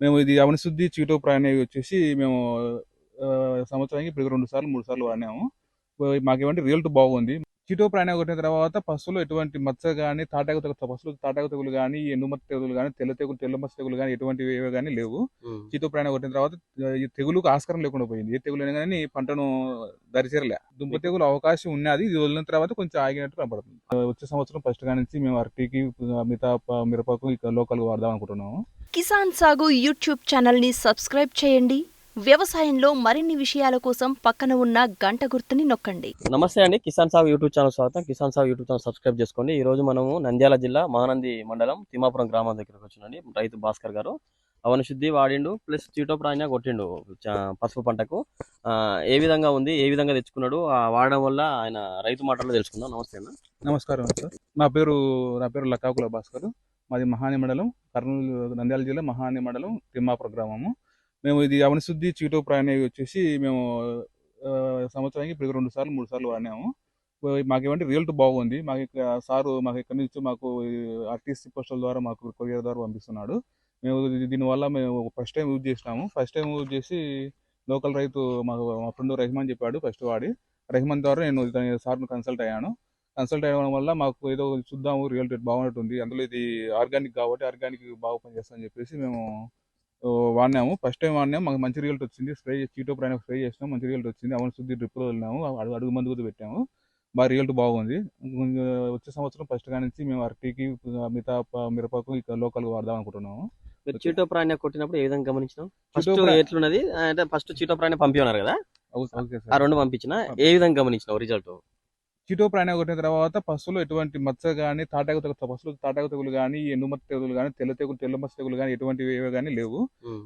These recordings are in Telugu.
మేము ఇది అవనశుద్ధి చీటో ప్రాణి వచ్చేసి మేము సంవత్సరానికి ఇప్పుడు రెండు సార్లు మూడు సార్లు వాడినాము. మాకేమంటే రిజల్ట్ బాగుంది. చీటో ప్రాణి కొట్టిన తర్వాత పశువులు ఎటువంటి మచ్చ కానీ తాటాకు తెగులు పశువులు తాటాకు తెగులు కానీ ఎండుమచ్చ తెగులు కానీ తెల్ల తెగులు తెల్ల మచ్చ తెగులు కానీ ఎటువంటివి ఏవి కానీ లేవు. చీతో ప్రాణి కొట్టిన తర్వాత తెగులుకు ఆస్కారం లేకుండా పోయింది. ఏ తెగులు అయినా కానీ పంటను దరిచేరలే దుంప తెగులు అవకాశం ఉన్నది ఇది వదిలిన తర్వాత కొంచెం ఆగినట్టు కనపడుతుంది వచ్చే సంవత్సరం ఫస్ట్గా నుంచి మేము అరటికి మిగతా మిరపకు ఇక లోకల్ వాడదాం అనుకుంటున్నాము. కిసాన్ సాగు యూట్యూబ్ ఛానల్ని సబ్స్క్రైబ్ చేయండి. వ్యవసాయంలో మరిన్ని విషయాల కోసం పక్కన ఉన్న గంట గుర్తుని నొక్కండి. నమస్తే అండి. కిసాన్ సాగు యూట్యూబ్ ఛానల్ స్వాగతం. కిసాన్ సాగు యూట్యూబ్ ఛానల్ సబ్స్క్రైబ్ చేసుకోండి. ఈ రోజు మనము నంద్యాల జిల్లా మహానంది మండలం తిమ్మాపురం గ్రామం దగ్గరకు వచ్చినండి రైతు భాస్కర్ గారు అవన శుద్ధి వాడిండు ప్లస్ చీటోప్రాణ్య కొట్టిండు పసుపు పంటకు. ఆ, ఏ విధంగా ఉంది ఏ విధంగా తెచ్చుకున్నాడు ఆ వాడడం వల్ల ఆయన రైతు మాటల్లో తెలుసుకుందాం. నమస్తే అన్న. నమస్కారం సార్. నా పేరు నా పేరు లక్కాకుల భాస్కర్. మాది మహాని మండలం కర్నూలు నంద్యాల జిల్లా మహాని మండలం తిమ్మాపుర గ్రామము. మేము ఇది అవనిశుద్ధి చీటో ప్రాణి వచ్చేసి మేము సంవత్సరానికి ఇప్పుడు రెండు సార్లు మూడు సార్లు వాడినాము. మాకేమంటే రిజల్ట్ బాగుంది. మాకు ఇక్కడ సారు మాకు ఇక్కడి నుంచి మాకు ఆర్టీసీ పోస్టుల ద్వారా మాకు కొరియర్ ద్వారా పంపిస్తున్నాడు. మేము దీనివల్ల మేము ఫస్ట్ టైం యూజ్ చేసినాము. ఫస్ట్ టైం యూజ్ చేసి లోకల్ రైతు మాకు మా ఫ్రెండ్ రెహమాన్ చెప్పాడు ఫస్ట్ వాడి. రెహమాన్ ద్వారా నేను సార్ను కన్సల్ట్ అయ్యాను. కన్సల్ట్ అయ్యడం వల్ల మాకు ఏదో చూద్దాము రియల్ రేట్ బాగున్నట్టుంది అందులో ఇది ఆర్గానిక్ కాబట్టి ఆర్గానిక్ బాగా పనిచేస్తుందని చెప్పేసి మేము వాడినాము. ఫస్ట్ టైం వాడినాము మాకు మంచి రిజల్ట్ వచ్చింది. స్ప్రే చీటో ప్రాణ స్ప్రే చేసినాం. మంచి రిజల్ట్ వచ్చింది. అవన్నీ శుద్ధి డ్రిప్లో వెళ్ళినాము. అడుగు అడుగు మందు కూడా పెట్టాము. బాగా రిజల్ట్ బాగుంది. వచ్చే సంవత్సరం ఫస్ట్గా నుంచి మేము అరటికి మిగతా మిరపకు ఇక లోకల్ వాడదాం అనుకుంటున్నాము. మీరు చీటోప్రాణ్య కొట్టినప్పుడు ఏ విధంగా గమనించినాం ఫస్ట్ ఎట్లున్నది? అంటే ఫస్ట్ చీటోప్రాణ్య పంపి ఉన్నారు కదా? ఆ రెండు పంపించిన. ఏ విధంగా గమనించినావు రిజల్ట్? చీటో ప్రాణి కొట్టిన తర్వాత పశువులు ఎటువంటి మచ్చ కానీ తాటాకు తెగులు పశువులు తాటాకు తెగులు కానీ ఎండుమచ్చ తెగులు కానీ తెల్ల తెగులు తెల్ల మచ్చ తెగులు కానీ ఎటువంటివి ఏవి కానీ లేవు.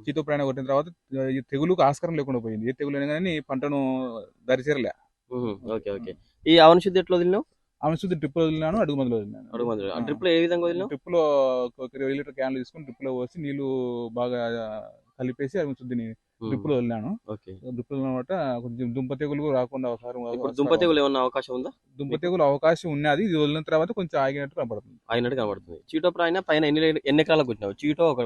చీతో ప్రాణి కొట్టిన తర్వాత ఈ తెగులుకు ఆస్కారం లేకుండా పోయింది. ఏ తెగులు అయినా కానీ పంటను దరిచేరలే ఓకే ఓకే. ఈ అవన శుద్ధి ఎట్లా వదిలినావు? ఆమె శుద్ధి డ్రిప్ వదిలినాను అడుగు మందులు వదిలినాను. అడుగు మంది డ్రిప్లో ఏ విధంగా వదిలినావు? డ్రిప్లో ఒక ఇరవై లీటర్ క్యాన్లు తీసుకొని డ్రిప్లో పోసి నీళ్ళు బాగా కలిపేసి అవి శుద్ధిని డ్రిప్లో వదిలినాను ఓకే. డ్రిప్లో అనమాట కొంచెం దుంప తెగులు రాకుండా ఒకసారి దుంప తెగులు ఏమన్నా అవకాశం ఉందా? దుంప తెగులు అవకాశం ఉన్నది ఇది వదిలిన తర్వాత కొంచెం ఆగినట్టు కనపడుతుంది అయినట్టు కనబడుతుంది. చీటో ప్రాయన పైన ఎన్ని ఎన్ని ఎకరాలకు కొట్టినావు? చీటో ఒక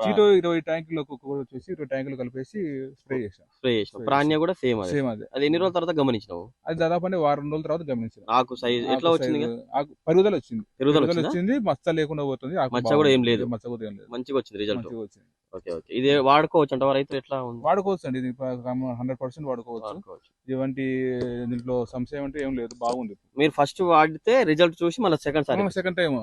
చీటో ఇరవై ట్యాంకులు వచ్చేసి ఇరవై ట్యాంకులు కలిపేసి స్ప్రే చేసాం స్ప్రే చేసినావు. ప్రాణ్య కూడా సేమ్ సేమ్ అదే. అది ఎన్ని రోజుల తర్వాత గమనించినావు? అది దాదాపు అంటే వారం రోజుల తర్వాత గమనించాను ఆకు సైజ్ ఎట్లా వచ్చింది? ఆకు పరుగుదల వచ్చింది. పెరుగుదల వచ్చిందా? మచ్చ లేకుండా పోతుంది. మచ్చ. కూడా ఏం లేదు. మచ్చ కూడా ఏం లేదు. మంచిగా వచ్చింది రిజల్ట్. మంచిగా వచ్చింది. Okay okay. ఇది వాడుకోవచ్చు అంటే రైతు ఎట్లా ఉంది? వాడుకోవచ్చు అండి. ఇది హండ్రెడ్ పర్సెంట్ వాడుకోవచ్చు. ఇటువంటి దీంట్లో సంశయం అంటే ఏం లేదు. బాగుంది. మీరు ఫస్ట్ వాడితే రిజల్ట్ చూసి మళ్ళీ సెకండ్ సారి సెకండ్ టైం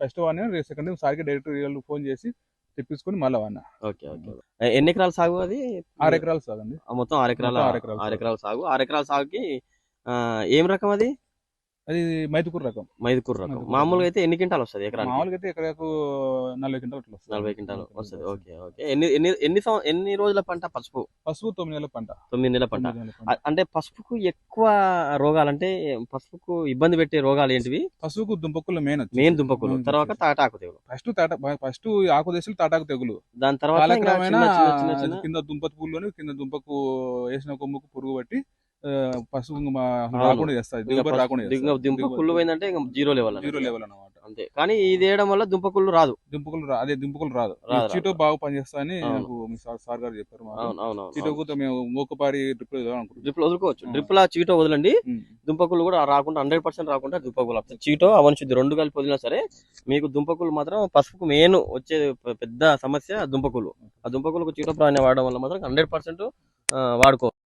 ఫస్ట్ వాడినా సెకండ్ టైం సార్కి డైరెక్ట్ రిజల్ట్ ఫోన్ చేసి తెప్పించుకొని మళ్ళీ వాడినా. Okay okay. ఎన్ని ఎకరాలు సాగు అది? ఆరు ఎకరాలు సాగండి ఆ, మొత్తం ఆరు ఎకరాల ఆరు ఎకరాలు ఆరు సాగు. ఎకరాల సాగు. ఆరు ఎకరాల సాగుకి ఏం రకం అది? అది మైతుకూరు రకం. మైదుకూరు రకం. మైదుకూరు మామూలుగా అయితే ఎన్ని క్వింటాలు వస్తుంది ఎకరానికి? మామూలుగా అయితే ఎకరాకు నలభై క్వింటాలు అట్లా వస్తుంది. నలభై క్వింటాలు వస్తుంది. Okay okay. ఎన్ని ఎన్ని ఎన్ని ఎన్ని రోజుల పంట పసుపు? పసుపు తొమ్మిది నెలల పంట. తొమ్మిది నెలల పంట. అంటే పసుపుకు ఎక్కువ రోగాలు అంటే పసుపుకు ఇబ్బంది పెట్టే రోగాలు ఏంటివి? పసుపుకు దుంపకులు మెయిన్ మెయిన్ దుంపకులు తర్వాత. తాటాకు తెగులు. ఫస్ట్ తాట ఫస్ట్ ఆకు దశలు తాటాకు తెగులు. దాని తర్వాత కింద దుంప పుల్లోని కింద దుంపకు వేసిన కొమ్ముకు పురుగు పట్టి పసుపు. రాకుండా చేస్తాయి దిగుబడి రాకుండా. దుంప కుళ్ళు పోయిందంటే ఇంకా జీరో లెవెల్ జీరో లెవెల్ అన్నమాట. అంతే. కానీ ఇది వేయడం వల్ల దుంప కుళ్ళు రాదు. దుంపకులు అదే దుంపకులు రాదు. చీటో. బాగా పనిచేస్తా అని అవును. నాకు మీ సార్ గారు చెప్పారు మాకు. అవును అవును చీటోకు తో మేము మూకపారి డ్రిప్ డ్రిప్ వదులుకోవచ్చు. డ్రిప్ లా చీటో వదలండి. దుంపకులు కూడా రాకుండా హండ్రెడ్ పర్సెంట్ రాకుండా దుంపకులు చీటో అవన్ శుద్ధి రెండు కలిపి వదిలినా సరే మీకు దుంపకులు మాత్రం పసుపుకు మెయిన్ వచ్చే పెద్ద సమస్య దుంపకులు ఆ దుంపకులకు చీటో ప్రాణి వాడడం వల్ల మాత్రం హండ్రెడ్ పర్సెంట్ వాడుకో